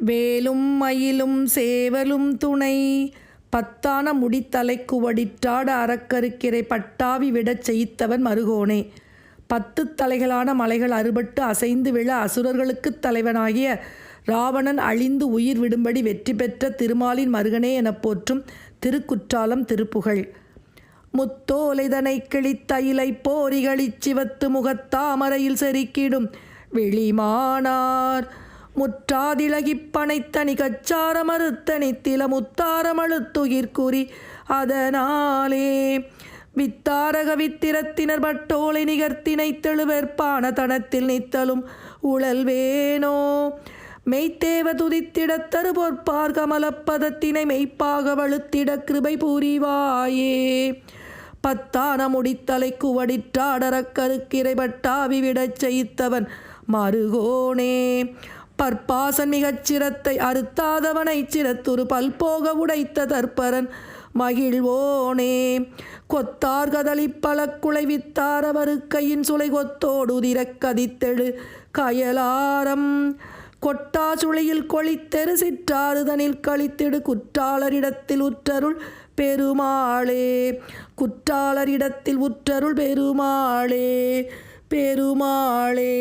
வேலும் மயிலும் சேவலும் துணை. பத்தான முடித்தலைக்கு வடிட்டாட அறக்கருக்கிரை பட்டாவி விடச் செய்தவன் மருகோனே. பத்து தலைகளான மலைகள் அறுபட்டு அசைந்து விழ அசுரர்களுக்குத் தலைவனாகிய ராவணன் அழிந்து உயிர் விடும்படி வெற்றி பெற்ற திருமாலின் மருகனே எனப் போற்றும் திருக்குற்றாலம் திருப்புகழ். முத்தோலைதனை கிழித்தயிலை போரிகளிச் சிவத்து முகத்தாமரையில் செருக்கிடும் வெளிமானார் முற்றாதிலகிப் பனைத்தனி கச்சார மறுத்தனி தில அதனாலே வித்தாரக வித்திரத்தினர் பட்டோலை நிகர்த்தினை தெழுவேற்பான தனத்தில் நித்தலும் உழல்வேனோ. மெய்த்தேவ துதித்திடத்தரு பொற்பார் கமலப்பதத்தினை மெய்ப்பாக வழுத்திட கிருபை புரிவாயே. பத்தான முடித்தலை குவடிற்றாடரக் விடச் செய்தவன் மருகோனே. பற்பாசன் மிகச் சிரத்தை அறுத்தாதவனைச் சிரத்துரு பல்போக உடைத்த தற்பரன். மகிழ்வோனே கொத்தார் கதளிப்பழ குலைவித்தார கையின் சுளை கொத்தோடு உதிரக் கதித்தெழு கயலாரம். கொட்டா சுளையில் கொளித்தெரு சிற்றாறுதனில் கழித்திடு குற்றாளரிடத்தில் உற்றருள் பெருமாளே. குற்றாளரிடத்தில் உற்றருள் பெருமாளே பெருமாளே.